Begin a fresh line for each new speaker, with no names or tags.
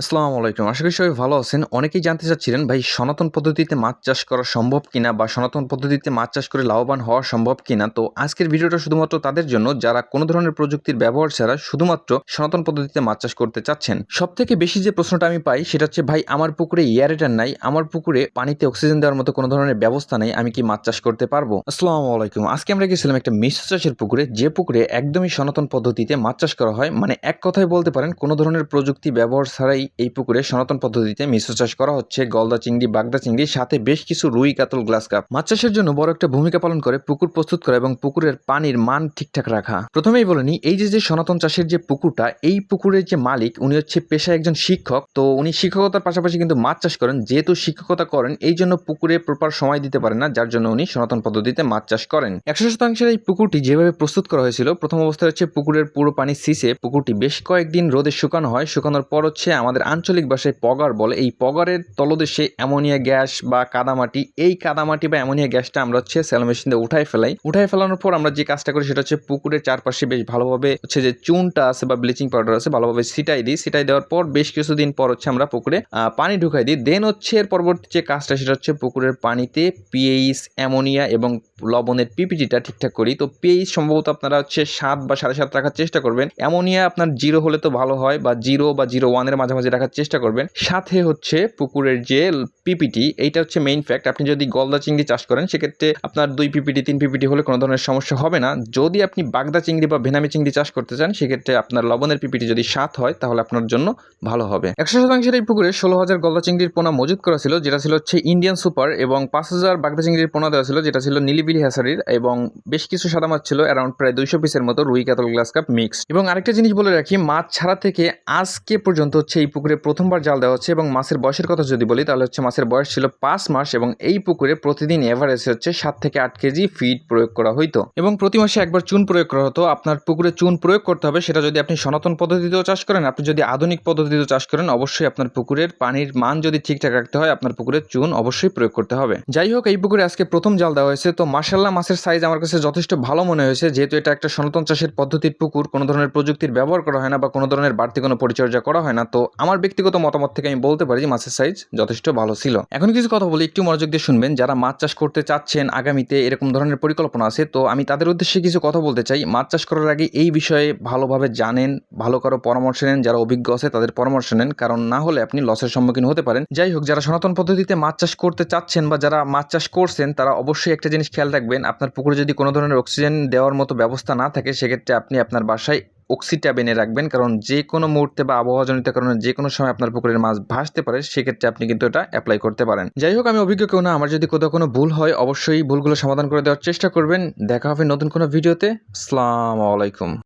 আসসালামু আলাইকুম। আশা করি সবাই ভালো আছেন। অনেকেই জানতে চাচ্ছিলেন, ভাই, সনাতন পদ্ধতিতে মাছ চাষ করা সম্ভব কিনা বা সনাতন পদ্ধতিতে মাছ চাষ করে লাভবান হওয়া সম্ভব কিনা? তো আজকের ভিডিওটা শুধুমাত্র তাদের জন্য, যারা কোনো ধরনের প্রযুক্তির ব্যবহার ছাড়া শুধুমাত্র সনাতন পদ্ধতিতে মাছ চাষ করতে চাচ্ছেন। সব থেকে বেশি যে প্রশ্নটা আমি পাই, সেটা হচ্ছে, ভাই, আমার পুকুরে এয়ারেটার নাই, আমার পুকুরে পানিতে অক্সিজেন দেওয়ার মতো কোনো ধরনের ব্যবস্থা নেই, আমি কি মাছ চাষ করতে পারব? আসসালামু আলাইকুম। আজকে আমরা গেছিলাম একটা মিশ্র চাষের পুকুরে, যে পুকুরে একদমই সনাতন পদ্ধতিতে মাছ চাষ করা হয়। মানে এক কথায় বলতে পারেন, কোনো ধরনের প্রযুক্তি ব্যবহার ছাড়াই এই পুকুরে সনাতন পদ্ধতিতে মিশ্র চাষ করা হচ্ছে, গলদা চিংড়ি, বাগদা চিংড়ি, সাথে বেশ কিছু রুই, কাতল, গ্লাস কাপ। মাছ চাষের জন্য বড় একটা ভূমিকা পালন করে পুকুর প্রস্তুত করা এবং পুকুরের পানির মান ঠিকঠাক রাখা। প্রথমেই বলে নিই, এই যে যে সনাতন চাষের যে পুকুরটা, এই পুকুরের যে মালিক, উনি হচ্ছে পেশায় একজন শিক্ষক। তো উনি শিক্ষকতার পাশাপাশি কিন্তু মাছ চাষ করেন। যেহেতু শিক্ষকতা করেন, এই জন্য পুকুরে প্রপার সময় দিতে পারেন না, যার জন্য উনি সনাতন পদ্ধতিতে মাছ চাষ করেন। একশো শতাংশের এই পুকুরটি যেভাবে প্রস্তুত করা হয়েছিল, প্রথম অবস্থায় হচ্ছে পুকুরের পুরো পানি সিসে পুকুরটি বেশ কয়েকদিন রোদে শুকানো হয়। শুকানোর পর হচ্ছে আমাদের আঞ্চলিক ভাষায় পগার বলে, এই পগারের তলদেশে অ্যামোনিয়া গ্যাস বা কাদামাটি, এই কাদামাটি বা অ্যামোনিয়া গ্যাসটা আমরা হচ্ছে স্যালো মেশিন দিয়ে উঠাই ফেলাই। উঠাই ফেলানোর পর আমরা যে কাজটা করি সেটা হচ্ছে পুকুরের চারপাশে বেশ ভালোভাবে হচ্ছে যে চুনটা আছে বা ব্লিচিং পাউডার আছে ভালোভাবে ছিটাই দিই। ছিটাই দেওয়ার পর বেশ কিছুদিন পর হচ্ছে আমরা পুকুরে পানি ঢুকাই দিই। দেন হচ্ছে এর পরবর্তী যে কাজটা সেটা হচ্ছে পুকুরের পানিতে পিএইচ অ্যামোনিয়া এবং লবণের পিপিটিটা ঠিকঠাক করি। তো পিএইচ সম্ভবত আপনারা হচ্ছে সাত বা সাড়ে সাত রাখার চেষ্টা করবেন। অ্যামোনিয়া আপনার জিরো হলে তো ভালো হয় বা জিরো বা জিরো ওয়ানের মাঝামাঝি রাখার চেষ্টা করবেন, সাথে হচ্ছে পুকুরের যে পিপিটি, এইটা হচ্ছে মেইন ফ্যাক্ট আপনি যদি গলদা চিংড়ি চাষ করেন, সেক্ষেত্রে আপনার দুই পিপিটি, তিন পিপিটি হলে কোনো ধরনের সমস্যা হবে না। যদি আপনি বাগদা চিংড়ি বা ভেনামি চিংড়ি চাষ করতে চান, সেক্ষেত্রে আপনার লবণের পিপিটি যদি সাত হয়, তাহলে আপনার জন্য ভালো হবে। একশো শতাংশের এই পুকুরে ষোলো হাজার গলদা চিংড়ির পোনা মজুত করা ছিল, যেটা ছিল হচ্ছে ইন্ডিয়ান সুপার এবং পাঁচ হাজার বাগদা চিংড়ির পোনা দেওয়া ছিল, যেটা ছিল নীলিবিলি হ্যাসারির এবং বেশ কিছু সাদা মাছ ছিল অ্যারাউন্ড প্রায় দুইশো পিসের মতো রুই কাতল গ্লাস কাপ মিক্স এবং আরেকটা জিনিস বলে রাখি, মাছ ছাড়া থেকে আজকে পর্যন্ত হচ্ছে এই পুকুরে প্রথমবার জাল দেওয়া হচ্ছে এবং মাছের বয়সের কথা যদি বলি, তাহলে হচ্ছে মাছের বয়স ছিল পাঁচ মাস এবং এই পুকুরে প্রতিদিন এভারেজ হচ্ছে সাত থেকে আট কেজি ফিড প্রয়োগ করা হইতো। এবং প্রতি মাসে একবার চুন প্রয়োগ করা হতো। আপনার পুকুরে চুন প্রয়োগ করতে হবে, সেটা যদি আপনি সনাতন পদ্ধতিতেও চাষ করেন, আপনি যদি আধুনিক পদ্ধতিতেও চাষ করেন, অবশ্যই আপনার পুকুরের পানির মান যদি ঠিকঠাক রাখতে হয়, আপনার পুকুরে চুন অবশ্যই প্রয়োগ করতে হবে। যাই হোক, এই পুকুরে আজকে প্রথম জাল দেওয়া হয়েছে। তো মাসাল্লাহ মাছের সাইজ আমার কাছে যথেষ্ট ভালো মনে হয়েছে। যেহেতু এটা একটা সনাতন চাষের পদ্ধতির পুকুর, কোনো ধরনের প্রযুক্তির ব্যবহার করা হয় না বা কোনো ধরনের বাড়তি কোনো পরিচর্যা করা হয় না। তো আমার ব্যক্তিগত মতামত থেকে আমি বলতে পারি যে মাছের সাইজ যথেষ্ট ভালো ছিল। এখন কিছু কথা বলি, একটু মনোযোগ দিয়ে শুনবেন। যারা মাছ চাষ করতে চাচ্ছেন, আগামীতে এরকম ধরনের পরিকল্পনা আছে, তো আমি তাদের উদ্দেশ্যে কিছু কথা বলতে চাই। মাছ চাষ করার আগে এই বিষয়ে ভালোভাবে জানেন, ভালো কারও পরামর্শ নেন, যারা অভিজ্ঞ আছে তাদের পরামর্শ নেন, কারণ না হলে আপনি লসের সম্মুখীন হতে পারেন। যাই হোক, যারা সনাতন পদ্ধতিতে মাছ চাষ করতে চাচ্ছেন বা যারা মাছ চাষ করছেন, তারা অবশ্যই একটা জিনিস খেয়াল রাখবেন, আপনার পুকুরে যদি কোনো ধরনের অক্সিজেন দেওয়ার মতো ব্যবস্থা না থাকে, সেক্ষেত্রে আপনি আপনার বাসায় অক্সিট্যাব এনে রাখবেন, কারণ যে কোনো মুহূর্তে বা আবহাওয়াজনিত কারণে যে কোনো সময় আপনার পুকুরের মাছ ভাসতে পারে, সেক্ষেত্রে আপনি কিন্তু এটা অ্যাপ্লাই করতে পারেন। যাই হোক, আমি অভিজ্ঞ কেউ না, আমার যদি কোথাও কোনো ভুল হয়, অবশ্যই ভুলগুলো সমাধান করে দেওয়ার চেষ্টা করবেন। দেখা হবে নতুন কোনো ভিডিওতে। আসসালামু আলাইকুম।